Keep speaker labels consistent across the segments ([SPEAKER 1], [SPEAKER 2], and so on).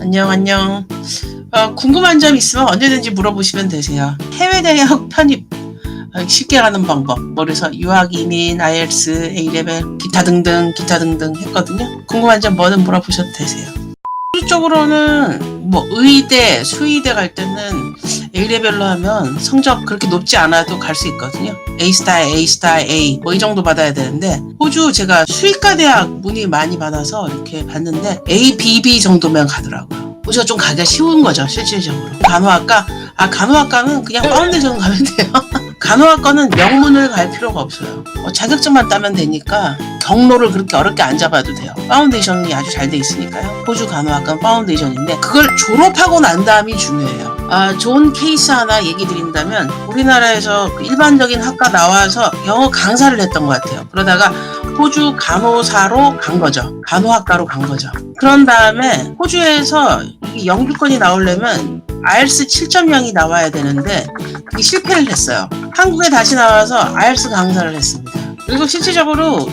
[SPEAKER 1] 안녕, 안녕. 어, 궁금한 점 있으면 언제든지 물어보시면 되세요. 해외 대학 편입 어, 쉽게 가는 방법. 뭐 그래서 유학 이민, IELTS, A레벨, 기타 등등, 기타 등등 했거든요. 궁금한 점 뭐든 물어보셔도 되세요. 쪽으로는 뭐 의대, 수의대 갈 때는 A레벨로 하면 성적 그렇게 높지 않아도 갈 수 있거든요. A 스타, A 스타, A 뭐 이 정도 받아야 되는데 호주 제가 수의과 대학 문의 많이 받아서 이렇게 봤는데 A, B, B 정도면 가더라고요. 호주가 좀 가기가 쉬운 거죠 실질적으로. 간호학과 아 간호학과는 그냥 파운데이션 가면 돼요. 간호학과는 명문을 갈 필요가 없어요. 어, 자격증만 따면 되니까 경로를 그렇게 어렵게 안 잡아도 돼요. 파운데이션이 아주 잘 돼 있으니까요. 호주 간호학과는 파운데이션인데 그걸 졸업하고 난 다음이 중요해요. 아, 좋은 케이스 하나 얘기 드린다면 우리나라에서 그 일반적인 학과 나와서 영어 강사를 했던 것 같아요. 그러다가 호주 간호사로 간 거죠. 간호학과로 간 거죠. 그런 다음에 호주에서 이 영주권이 나오려면 IELTS 7.0이 나와야 되는데 실패를 했어요. 한국에 다시 나와서 IELTS 강사를 했습니다. 그리고 실질적으로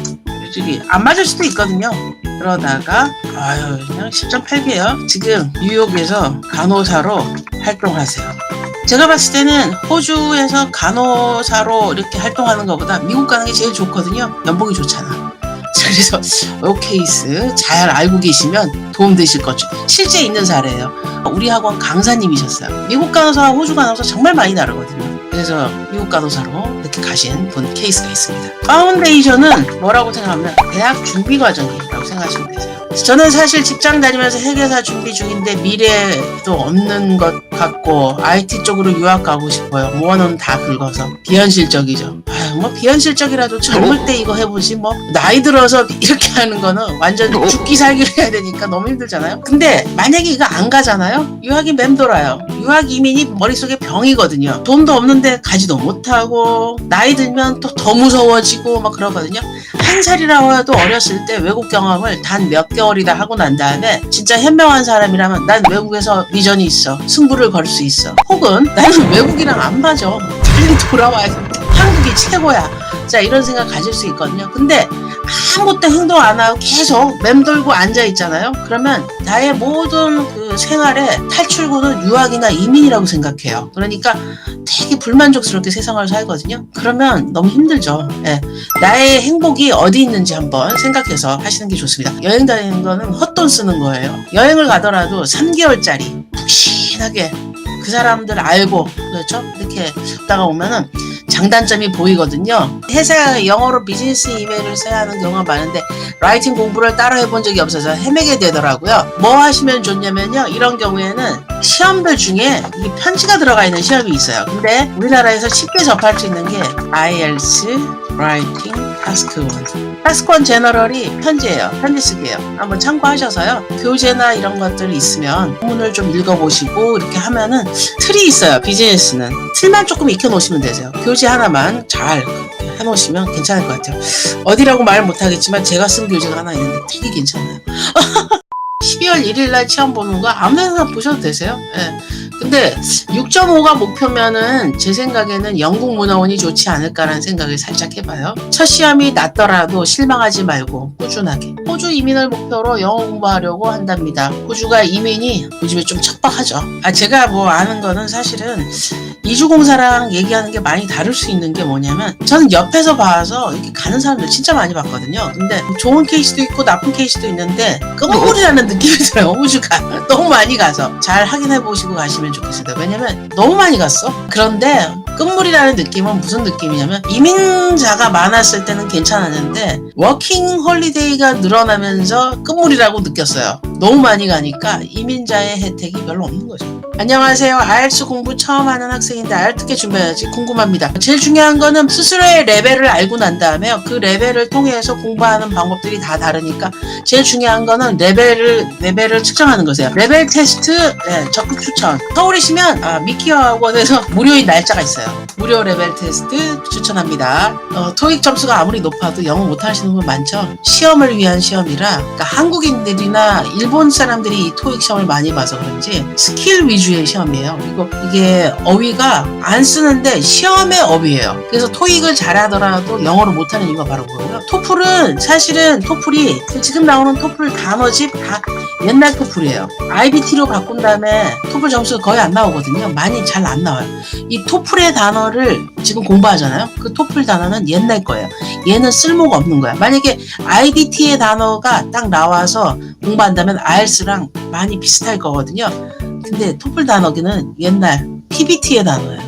[SPEAKER 1] 저기 안 맞을 수도 있거든요. 그러다가 아유 그냥 10.8개요. 지금 뉴욕에서 간호사로 활동하세요. 제가 봤을 때는 호주에서 간호사로 이렇게 활동하는 것보다 미국 가는 게 제일 좋거든요. 연봉이 좋잖아. 그래서 이 케이스 잘 알고 계시면 도움 되실 거죠. 실제 있는 사례예요. 우리 학원 강사님이셨어요. 미국 간호사와 호주 간호사 정말 많이 다르거든요. 그래서 미국 간호사로 이렇게 가신 분 케이스가 있습니다. 파운데이션은 뭐라고 생각하면 대학 준비 과정이라고 생각하시면 되세요. 저는 사실 직장 다니면서 회계사 준비 중인데 미래도 없는 것 같고 IT 쪽으로 유학 가고 싶어요. 모아놓은 다 긁어서 비현실적이죠. 아유, 뭐 비현실적이라도 젊을 때 이거 해보지 뭐 나이 들어서 이렇게 하는 거는 완전 죽기 살기를 해야 되니까 너무 힘들잖아요. 근데 만약에 이거 안 가잖아요. 유학이 맴돌아요. 유학 이민이 머릿속에 병이거든요. 돈도 없는데 가지도 못하고 나이 들면 또 더 무서워지고 막 그러거든요. 한 살이라고 해도 어렸을 때 외국 경험을 단 몇 개월이다 하고 난 다음에 진짜 현명한 사람이라면 난 외국에서 비전이 있어. 승부를 걸 수 있어. 혹은 나는 외국이랑 안 맞아. 빨리 돌아와야 돼. 한국이 최고야. 자, 이런 생각 가질 수 있거든요. 근데 아무것도 행동 안 하고 계속 맴돌고 앉아 있잖아요. 그러면 나의 모든 그 생활의 탈출구는 유학이나 이민이라고 생각해요. 그러니까 되게 불만족스럽게 세상을 살거든요. 그러면 너무 힘들죠. 예. 나의 행복이 어디 있는지 한번 생각해서 하시는 게 좋습니다. 여행 다니는 거는 헛돈 쓰는 거예요. 여행을 가더라도 3개월짜리 푹신하게 그 사람들 알고 그렇죠? 이렇게 있다가 오면은 장단점이 보이거든요. 회사 영어로 비즈니스 이메일을 써야 하는 경우가 많은데 라이팅 공부를 따로 해본 적이 없어서 헤매게 되더라고요. 뭐 하시면 좋냐면요. 이런 경우에는 시험들 중에 이 편지가 들어가 있는 시험이 있어요. 근데 우리나라에서 쉽게 접할 수 있는 게 IELTS 라이팅 타스크 1. 1 제너럴이 편지예요. 편지 쓰기예요. 한번 참고하셔서요. 교재나 이런 것들이 있으면 문을 좀 읽어보시고 이렇게 하면은 틀이 있어요. 비즈니스는. 틀만 조금 익혀놓으시면 되세요. 교재 하나만 잘 해놓으시면 괜찮을 것 같아요. 어디라고 말 못하겠지만 제가 쓴 교재가 하나 있는데 되게 괜찮아요. 12월 1일 날 시험 보는 거 아무 데나 보셔도 되세요. 예. 근데 6.5가 목표면은 제 생각에는 영국 문화원이 좋지 않을까라는 생각을 살짝 해봐요. 첫 시험이 낮더라도 실망하지 말고 꾸준하게. 호주 이민을 목표로 영어 공부하려고 한답니다. 호주가 이민이 요즘에 좀 척박하죠. 아 제가 뭐 아는 거는 사실은 이주공사랑 얘기하는 게 많이 다를 수 있는 게 뭐냐면 저는 옆에서 봐서 이렇게 가는 사람들 진짜 많이 봤거든요. 근데 좋은 케이스도 있고 나쁜 케이스도 있는데 끝물이라는 느낌이 들어요. 호주가 너무 많이 가서 잘 확인해 보시고 가시면 좋겠습니다. 왜냐면 너무 많이 갔어. 그런데 끝물이라는 느낌은 무슨 느낌이냐면 이민자가 많았을 때는 괜찮았는데 워킹 홀리데이가 늘어나면서 끝물이라고 느꼈어요. 너무 많이 가니까 이민자의 혜택이 별로 없는 거죠. 안녕하세요. IELTS 공부 처음 하는 학생인데 어떻게 준비해야지 궁금합니다. 제일 중요한 거는 스스로의 레벨을 알고 난 다음에 그 레벨을 통해서 공부하는 방법들이 다 다르니까 제일 중요한 거는 레벨을 레벨을 측정하는 거세요. 레벨 테스트 네, 적극 추천. 서울이시면 아, 미키 학원에서 무료인 날짜가 있어요. 무료 레벨 테스트 추천합니다. 어, 토익 점수가 아무리 높아도 영어 못하시는 분 많죠? 시험을 위한 시험이라 그러니까 한국인들이나 일본 사람들이 이 토익 시험을 많이 봐서 그런지 스킬 위주의 시험이에요. 그리고 이게 어휘가 안 쓰는데 시험의 어휘예요. 그래서 토익을 잘하더라도 영어를 못하는 이유가 바로 그거예요. 토플은 사실은 토플이 지금 나오는 토플 단어집 다 옛날 토플이에요. IBT로 바꾼 다음에 토플 점수 거의 안 나오거든요. 많이 잘 안 나와요. 이 토플의 단어를 지금 공부하잖아요. 그 토플 단어는 옛날 거예요. 얘는 쓸모가 없는 거야. 만약에 IDT의 단어가 딱 나와서 공부한다면 IELTS랑 많이 비슷할 거거든요. 근데 토플 단어기는 옛날 PBT의 단어예요.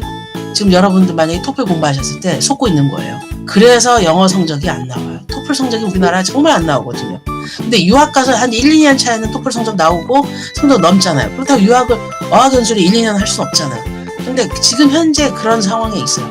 [SPEAKER 1] 지금 여러분들 만약에 토플 공부하셨을 때 속고 있는 거예요. 그래서 영어 성적이 안 나와요. 토플 성적이 우리나라 정말 안 나오거든요. 근데 유학 가서 한 1, 2년 차에는 토플 성적 나오고 성적 넘잖아요. 그렇다고 유학을 어학연수를 1, 2년 할 수는 없잖아요. 근데 지금 현재 그런 상황에 있어요.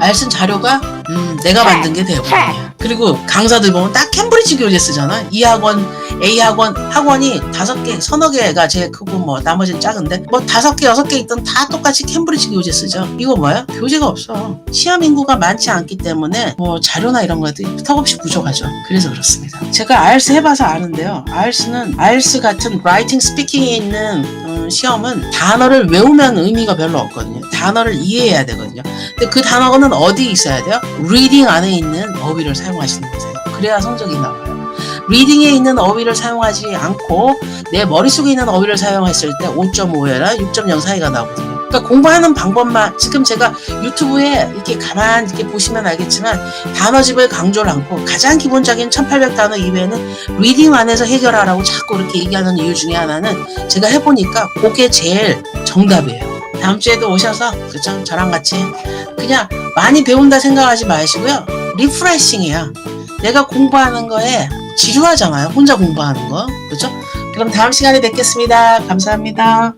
[SPEAKER 1] 알슨 자료가 음, 내가 만든 게 대부분이야. 그리고 강사들 보면 딱 캠브리지 교재 쓰잖아. 이 학원, A 학원, 학원이 다섯 개, 서너 개가 제일 크고 뭐 나머지는 작은데 뭐 다섯 개, 여섯 개 있던 다 똑같이 캠브리지 교재 쓰죠. 이거 뭐야? 교재가 없어. 시험 인구가 많지 않기 때문에 뭐 자료나 이런 것들이 턱없이 부족하죠. 그래서 그렇습니다. 제가 IELTS 해봐서 아는데요. IELTS는 IELTS 같은 라이팅 스피킹에 있는 음, 시험은 단어를 외우면 의미가 별로 없거든요. 단어를 이해해야 되거든요. 근데 그 단어는 어디 있어야 돼요? 리딩 안에 있는 어휘를 사용하시는 거세요. 그래야 성적이 나와요. 리딩에 있는 어휘를 사용하지 않고 내 머릿속에 있는 어휘를 사용했을 때 5.5나 6.0 사이가 나오거든요. 그러니까 공부하는 방법만 지금 제가 유튜브에 이렇게 가만 이렇게 보시면 알겠지만 단어집을 강조를 않고 가장 기본적인 1800단어 이외에는 리딩 안에서 해결하라고 자꾸 이렇게 얘기하는 이유 중에 하나는 제가 해보니까 그게 제일 정답이에요. 다음 주에도 오셔서 그죠? 저랑 같이 그냥 많이 배운다 생각하지 마시고요. 리프레싱이야. 내가 공부하는 거에 지루하잖아요. 혼자 공부하는 거. 그죠? 그럼 다음 시간에 뵙겠습니다. 감사합니다.